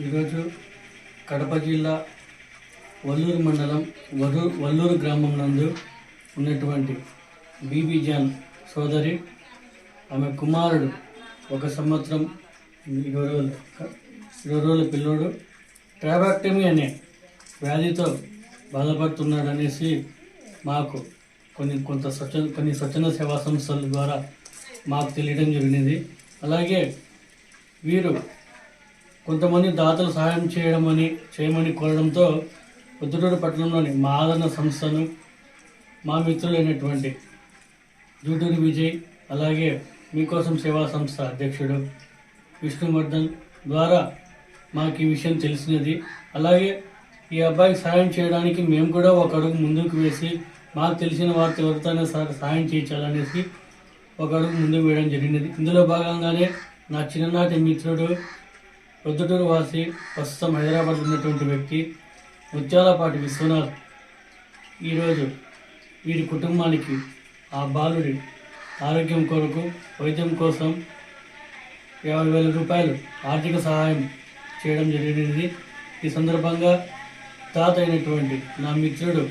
ఈరోజు కడప జిల్లా వల్లూరు మండలం వరూరు వల్లూరు గ్రామం నందు ఉన్నటువంటి బీబీ జాన్ సోదరి ఆమె కుమారుడు ఒక సంవత్సరం ఇరవై రోజులు ఇరవై రోజుల పిల్లోడు ట్రాబాక్టమీ అనే వ్యాధితో బాధపడుతున్నాడు అనేసి మాకు కొన్ని కొంత స్వచ్ఛ కొన్ని స్వచ్ఛంద సేవా సంస్థల ద్వారా మాకు తెలియడం జరిగినది. అలాగే వీరు కొంతమంది దాతలు సహాయం చేయడమని చేయమని కోరడంతో పొద్దుటూరు పట్టణంలోని మా ఆదరణ సంస్థను మా మిత్రులైనటువంటి జూటూరి విజయ్ అలాగే మీకోసం సేవా సంస్థ అధ్యక్షుడు విష్ణువర్ధన్ ద్వారా మాకు ఈ విషయం తెలిసినది. అలాగే ఈ అబ్బాయికి సహాయం చేయడానికి మేము కూడా ఒక అడుగు ముందుకు వేసి మాకు తెలిసిన వారితో ఎవరితోనే సహాయం చేయించాలనేసి ఒక అడుగు ముందుకు వేయడం జరిగినది. ఇందులో భాగంగానే నా చిన్ననాటి మిత్రుడు ప్రొద్దుటూరు వాసి ప్రస్తుతం హైదరాబాద్ ఉన్నటువంటి వ్యక్తి ముత్యాలపాటి విశ్వనాథ్. ఈరోజు వీరి కుటుంబానికి ఆ బాలుడి ఆరోగ్యం కొరకు వైద్యం కోసం యాభై వేల రూపాయలు ఆర్థిక సహాయం చేయడం జరిగినది. ఈ సందర్భంగా తాత అయినటువంటి నా మిత్రుడు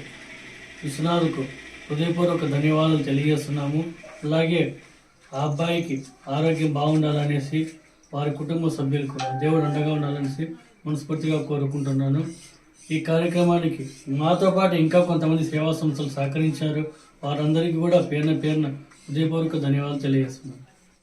విశ్వనాథ్కు హృదయపూర్వక ధన్యవాదాలు తెలియజేస్తున్నాము. అలాగే ఆ అబ్బాయికి ఆరోగ్యం బాగుండాలనేసి వారి కుటుంబ సభ్యులు కూడా దేవుడు అండగా ఉండాలని మనస్ఫూర్తిగా కోరుకుంటున్నాను. ఈ కార్యక్రమానికి మాతో పాటు ఇంకా కొంతమంది సేవా సంస్థలు సహకరించారు. వారందరికీ కూడా పేరున పేరున హృదయపూర్వక ధన్యవాదాలు తెలియజేస్తున్నాను.